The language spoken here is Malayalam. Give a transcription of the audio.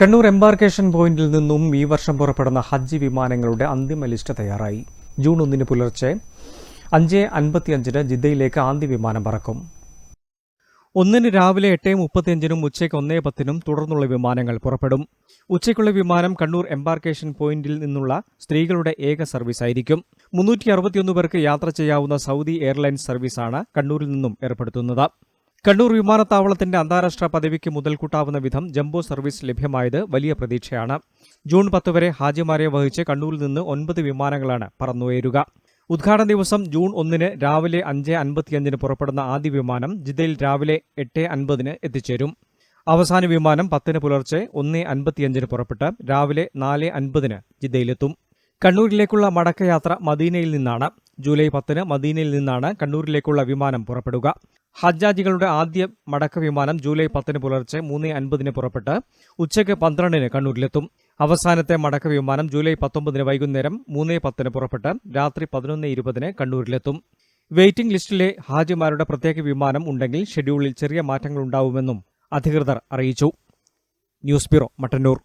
കണ്ണൂർ എംബാർക്കേഷൻ പോയിന്റിൽ നിന്നും ഈ വർഷം പുറപ്പെടുന്ന ഹജ്ജ് വിമാനങ്ങളുടെ അന്തിമ ലിസ്റ്റ് തയ്യാറായി. ജൂൺ ഒന്നിന് പുലർച്ചെ അഞ്ച് അൻപത്തിയഞ്ചിന് ജിദ്ദയിലേക്ക് ആദ്യ വിമാനം പറക്കും. ഒന്നിന് രാവിലെ എട്ട് മുപ്പത്തിയഞ്ചിനും ഉച്ചയ്ക്ക് ഒന്നേ പത്തിനും തുടർന്നുള്ള വിമാനങ്ങൾ പുറപ്പെടും. ഉച്ചയ്ക്കുള്ള വിമാനം കണ്ണൂർ എംബാർക്കേഷൻ പോയിന്റിൽ നിന്നുള്ള സ്ത്രീകളുടെ ഏക സർവീസ് ആയിരിക്കും. മുന്നൂറ്റി അറുപത്തിയൊന്ന് പേർക്ക് യാത്ര ചെയ്യാവുന്ന സൗദി എയർലൈൻസ് സർവീസാണ് കണ്ണൂരിൽ നിന്നും ഏർപ്പെടുത്തുന്നത്. കണ്ണൂർ വിമാനത്താവളത്തിന്റെ അന്താരാഷ്ട്ര പദവിക്ക് മുതൽക്കൂട്ടാവുന്ന വിധം ജംബോ സർവീസ് ലഭ്യമായത് വലിയ പ്രതീക്ഷയാണ്. ജൂൺ പത്ത് വരെ ഹാജിമാരെ വഹിച്ച് കണ്ണൂരിൽ നിന്ന് ഒൻപത് വിമാനങ്ങളാണ് പറന്നുയരുക. ഉദ്ഘാടന ദിവസം ജൂൺ ഒന്നിന് രാവിലെ അഞ്ച് അൻപത്തിയഞ്ചിന് പുറപ്പെടുന്ന ആദ്യ വിമാനം ജിദ്ദയിൽ രാവിലെ എട്ട് അൻപതിന് എത്തിച്ചേരും. അവസാന വിമാനം പത്തിന് പുലർച്ചെ ഒന്ന് അൻപത്തിയഞ്ചിന് പുറപ്പെട്ട് രാവിലെ നാല് അൻപതിന് ജിദ്ദയിലെത്തും. കണ്ണൂരിലേക്കുള്ള മടക്കയാത്ര മദീനയിൽ നിന്നാണ്. ജൂലൈ പത്തിന് മദീനയിൽ നിന്നാണ് കണ്ണൂരിലേക്കുള്ള വിമാനം പുറപ്പെടുക. ഹജ്ജാജികളുടെ ആദ്യ മടക്ക വിമാനം ജൂലൈ പത്തിന് പുലർച്ചെ മൂന്ന് അൻപതിന് പുറപ്പെട്ട് ഉച്ചയ്ക്ക് പന്ത്രണ്ടിന് കണ്ണൂരിലെത്തും. അവസാനത്തെ മടക്ക വിമാനം ജൂലൈ പത്തൊമ്പതിന് വൈകുന്നേരം മൂന്ന് പത്തിന് പുറപ്പെട്ട് രാത്രി പതിനൊന്ന് ഇരുപതിന് കണ്ണൂരിലെത്തും. വെയിറ്റിംഗ് ലിസ്റ്റിലെ ഹാജിമാരുടെ പ്രത്യേക വിമാനം ഉണ്ടെങ്കിൽ ഷെഡ്യൂളിൽ ചെറിയ മാറ്റങ്ങളുണ്ടാവുമെന്നും അധികൃതർ അറിയിച്ചു. News bureau Mattannur.